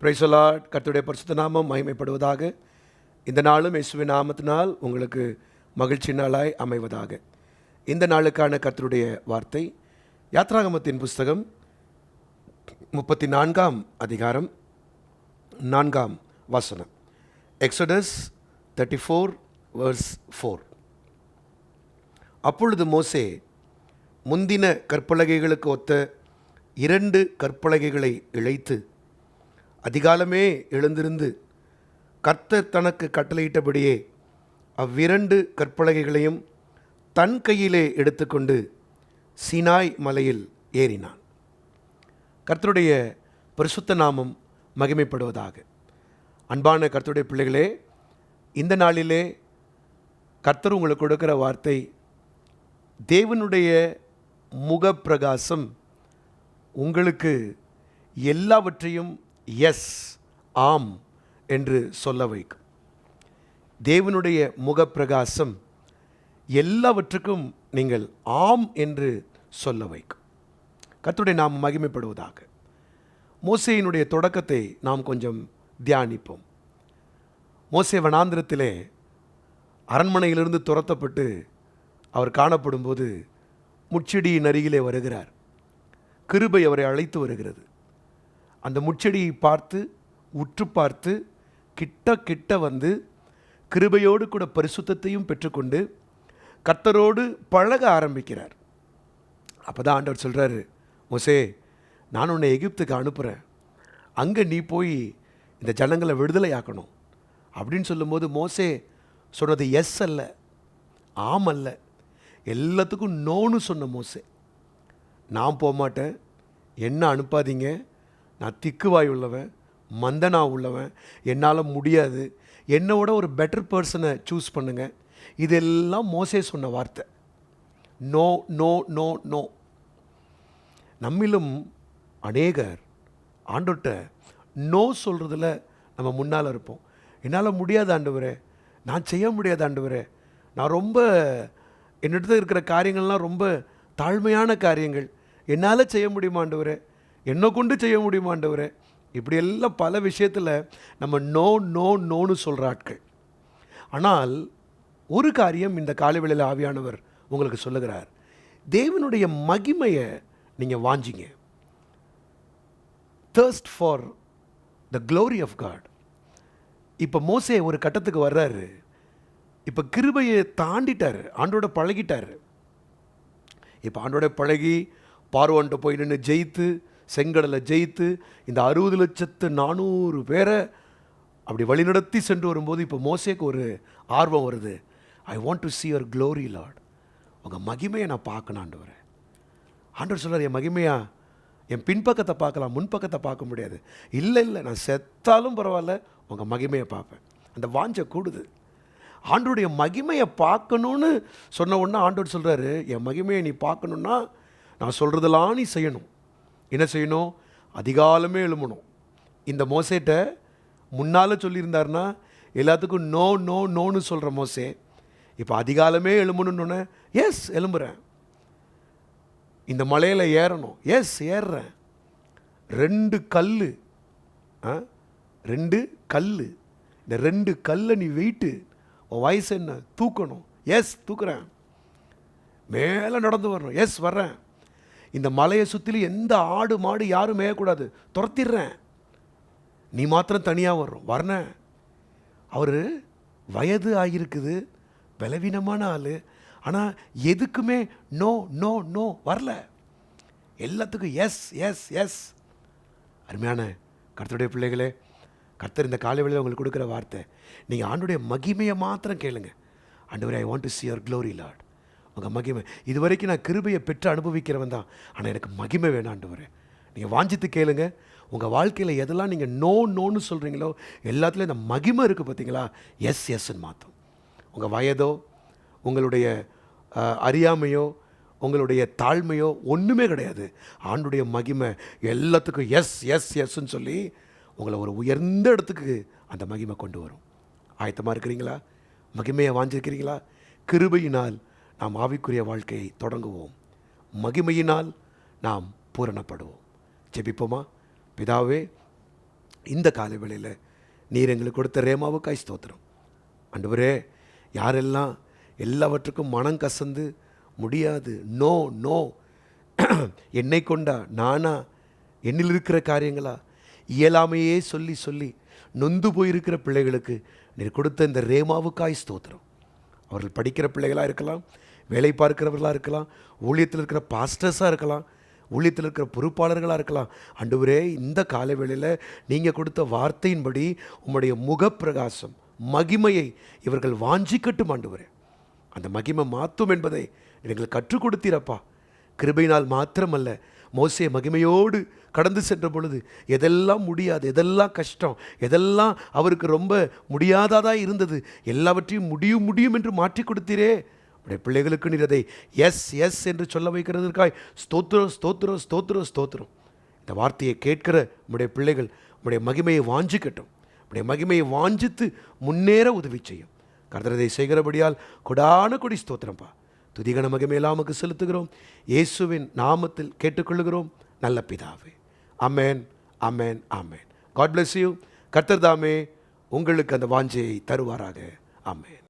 பிரைசலா கர்த்தருடைய பரிசுத்த நாமம் மகிமைப்படுவதாக. இந்த நாளும் இயேசுவின் நாமத்தினால் உங்களுக்கு மகிழ்ச்சி நாளாய் அமைவதாக. இந்த நாளுக்கான கர்த்தருடைய வார்த்தை யாத்ராகமத்தின் புஸ்தகம் முப்பத்தி நான்காம் அதிகாரம் நான்காம் வசனம். Exodus thirty four verse four அப்பொழுது மோசே முந்தின கற்பலகைகளுக்கு ஒத்த இரண்டு கற்பலகைகளை இழைத்து அதிகாலமே எழுந்திருந்து கர்த்தர் தனக்கு கட்டளையிட்டபடியே அவ்விரண்டு கற்பலகைகளையும் தன் கையிலே எடுத்துக்கொண்டு சினாய் மலையில் ஏறினான். கர்த்தருடைய பரிசுத்த நாமம் மகிமைப்படுவதாக. அன்பான கர்த்தருடைய பிள்ளைகளே இந்த நாளிலே கர்த்தர் உங்களுக்கு கொடுக்கிற வார்த்தை தேவனுடைய முகப்பிரகாசம் உங்களுக்கு எல்லாவற்றையும் எஸ் ஆம் என்று சொல்ல வைக்கும் தேவனுடைய முகப்பிரகாசம் எல்லாவற்றுக்கும் நீங்கள் ஆம் என்று சொல்ல வைக்கும் கத்துடைய நாம் மகிமைப்படுவதாக. மோசையினுடைய தொடக்கத்தை நாம் கொஞ்சம் தியானிப்போம். மோசே வனாந்திரத்திலே அரண்மனையிலிருந்து துரத்தப்பட்டு அவர் காணப்படும்போது முச்செடியின் அருகிலே வருகிறார். கிருபை அவரை அழைத்து வருகிறது. அந்த முச்செடியை பார்த்து உற்று பார்த்து கிட்ட கிட்ட வந்து கிருபையோடு கூட பரிசுத்தத்தையும் பெற்றுக்கொண்டு கர்த்தரோடு பழக ஆரம்பிக்கிறார். அப்போ தான் ஆண்டவர் சொல்கிறாரு மோசே நான் உன்னை எகிப்துக்கு அனுப்புகிறேன் அங்கே நீ போய் இந்த ஜனங்களை விடுதலையாக்கணும். அப்படின்னு சொல்லும்போது மோசே சொன்னது எஸ் அல்ல ஆம் அல்ல. எல்லாத்துக்கும் நோன்னு சொன்ன மோசே. நான் போக மாட்டேன் என்ன அனுப்பாதீங்க. நான் திக்குவாய் உள்ளவன் மந்தனா உள்ளவன் என்னால் முடியாது. என்னோட ஒரு பெட்டர் பர்சனை சூஸ் பண்ணுங்கள் இதெல்லாம் மோசே சொன்ன வார்த்தை. நோ நோ நோ நோ நம்மிலும் அநேகர் ஆண்டோட்ட நோ சொல்கிறதுல நம்ம முன்னால் இருப்போம். என்னால் முடியாது ஆண்டவரே. நான் செய்ய முடியாது ஆண்டவரே. நான் ரொம்ப என்னிடத்துல இருக்கிற காரியங்கள்லாம் ரொம்ப தாழ்மையான காரியங்கள். என்னால் செய்ய முடியுமா ஆண்டவரே? என்னை கொண்டு செய்ய முடியுமா ஆண்டவரே? இப்படியெல்லாம் பல விஷயத்தில் நம்ம நோ நோ நோன்னு சொல்கிற ஆட்கள். ஆனால் ஒரு காரியம் இந்த காலவேளையில் ஆவியானவர் உங்களுக்கு சொல்லுகிறார். தேவனுடைய மகிமையை நீங்கள் வாஞ்சிங்க. Thirst for the glory of God இப்போ மோசே ஒரு கட்டத்துக்கு வர்றாரு. இப்போ கிருபையை தாண்டிட்டார். ஆண்டோட பழகிட்டார். இப்போ ஆண்டோட பழகி பார்வன்ட்ட போய் நின்று ஜெயித்து செங்கடலை ஜெயித்து இந்த அறுபது லட்சத்து நானூறு பேரை அப்படி வழிநடத்தி சென்று வரும்போது இப்போ மோசேக்கு ஒரு ஆர்வம் வருது. I want to see your glory Lord உங்கள் மகிமையை நான் பார்க்கணும் ஆண்டவரே. ஆண்டவர் சொல்கிறார் என் மகிமையா என் பின்பக்கத்தை பார்க்கலாம் முன்பக்கத்தை பார்க்க முடியாது. இல்லை இல்லை நான் செத்தாலும் பரவாயில்ல உங்கள் மகிமையை பார்ப்பேன். அந்த வாஞ்சை கூடுது. ஆண்டோடைய மகிமையை பார்க்கணுன்னு சொன்ன உடனே ஆண்டோர் சொல்கிறாரு என் மகிமையை நீ பார்க்கணுன்னா நான் சொல்கிறதெல்லாம் நீ செய்யணும். என்ன செய்யணும்? அதிகாலமே எழுமணும் இந்த மோசேட்ட முன்னால் சொல்லியிருந்தாருன்னா எல்லாத்துக்கும் நோ நோ நோன்னு சொல்கிற மோசே இப்போ அதிகாலமே எழுமணுன்னு எஸ் எழும்புறேன். இந்த மலையில் ஏறணும். எஸ் ஏறுறேன். ரெண்டு கல் ரெண்டு கல் இந்த ரெண்டு கல்லை நீ வெயிட்டு உன் வயசு என்ன? தூக்கணும். எஸ் தூக்குறேன். மேலே நடந்து வரணும். எஸ் வர்றேன். இந்த மலையை சுற்றிலும் எந்த ஆடு மாடு யாரும் மேயக்கூடாது. துரத்திடுறேன். நீ மாத்திரம் தனியாக வர்றோம். வரண. அவர் வயது ஆகியிருக்குது. பலவீனமான ஆள். ஆனால் எதுக்குமே நோ நோ நோ வரல. எல்லாத்துக்கும் எஸ் எஸ் எஸ். அருமையான கர்த்தருடைய பிள்ளைகளே கர்த்தர் இந்த காலை வேளையில் உங்களுக்கு கொடுக்குற வார்த்தை. நீங்கள் ஆண்டுடைய மகிமையை மாத்திரம் கேளுங்க. And I want to see your glory Lord உங்கள் மகிமை. இது வரைக்கும் நான் கிருபையை பெற்று அனுபவிக்கிறவன் தான். ஆனால் எனக்கு மகிமை வேணாண்டு வரேன் நீங்கள் வாஞ்சித்து கேளுங்க. உங்கள் வாழ்க்கையில் எதெல்லாம் நீங்கள் நோ நோன்னு சொல்கிறீங்களோ எல்லாத்துலேயும் இந்த மகிமை இருக்குது பார்த்தீங்களா எஸ் எஸ்ன்னு மாற்றும் உங்கள் வயதோ உங்களுடைய அறியாமையோ உங்களுடைய தாழ்மையோ ஒன்றுமே கிடையாது. ஆண்டுடைய மகிமை எல்லாத்துக்கும் எஸ் எஸ் எஸ்ன்னு சொல்லி உங்களை ஒரு உயர்ந்த இடத்துக்கு அந்த மகிமை கொண்டு வரும். ஆயத்தமாக இருக்கிறீங்களா? மகிமையை வாஞ்சிருக்கிறீங்களா கிருபையினால் நாம் ஆவிக்குரிய வாழ்க்கையை தொடங்குவோம். மகிமையினால் நாம் பூரணப்படுவோம். ஜெபிப்போமா? பிதாவே இந்த காலை வேளையில் நீர் எங்களுக்கு கொடுத்த ரேமாவுக்காய் ஸ்தோத்திரம். ஆண்டவரே யாரெல்லாம் எல்லாவற்றுக்கும் மனம் கசந்து முடியாது நோ நோ என்னை கொண்டா நானா என்னில் இருக்கிற காரியங்களா? இயலாமையே சொல்லி சொல்லி நொந்து போயிருக்கிற பிள்ளைகளுக்கு நீர் கொடுத்த இந்த ரேமாவுக்காய் ஸ்தோத்திரம். அவர்கள் படிக்கிற பிள்ளைகளாக இருக்கலாம் வேலை பார்க்கிறவர்களாக இருக்கலாம் ஊழியத்தில் இருக்கிற பாஸ்டர்ஸாக இருக்கலாம் ஊழியத்தில் இருக்கிற பொறுப்பாளர்களாக இருக்கலாம். அண்டுவரே இந்த காலவேளையில் நீங்கள் கொடுத்த வார்த்தையின்படி உங்களுடைய முகப்பிரகாசம் மகிமையை இவர்கள் வாஞ்சிக்கட்டும் ஆண்டுவரே அந்த மகிமை மாற்றும் என்பதை எங்களுக்கு கற்றுக் கொடுத்தீரப்பா. கிருபையினால் மாத்திரமல்ல மோசே மகிமையோடு கடந்து சென்ற பொழுது எதெல்லாம் முடியாது எதெல்லாம் கஷ்டம் எதெல்லாம் அவருக்கு ரொம்ப முடியாததாக இருந்தது எல்லாவற்றையும் முடியும் முடியும் என்று மாற்றி கொடுத்தீரே. உடைய பிள்ளைகளுக்கு நீர் அதை எஸ் எஸ் என்று சொல்ல வைக்கிறதற்காய் ஸ்தோத்திரம் ஸ்தோத்திரம் ஸ்தோத்திரம் ஸ்தோத்திரம். இந்த வார்த்தையை கேட்கிற உடைய பிள்ளைகள் உடைய மகிமையை வாஞ்சிக்கட்டும். உடைய மகிமையை வாஞ்சித்து முன்னேற உதவி செய்யும். கர்த்தரதை செய்கிறபடியால் கொடான கொடி ஸ்தோத்திரம்ப்பா துதிகன மகிமையெல்லாம் உமக்கு செலுத்துகிறோம். இயேசுவின் நாமத்தில் கேட்டுக்கொள்கிறோம் நல்ல பிதாவே. அமேன் அமேன் அமேன் காட் பிளஸ் யூ கர்த்தர் தாமே உங்களுக்கு அந்த வாஞ்சையை தருவாராக. அமேன்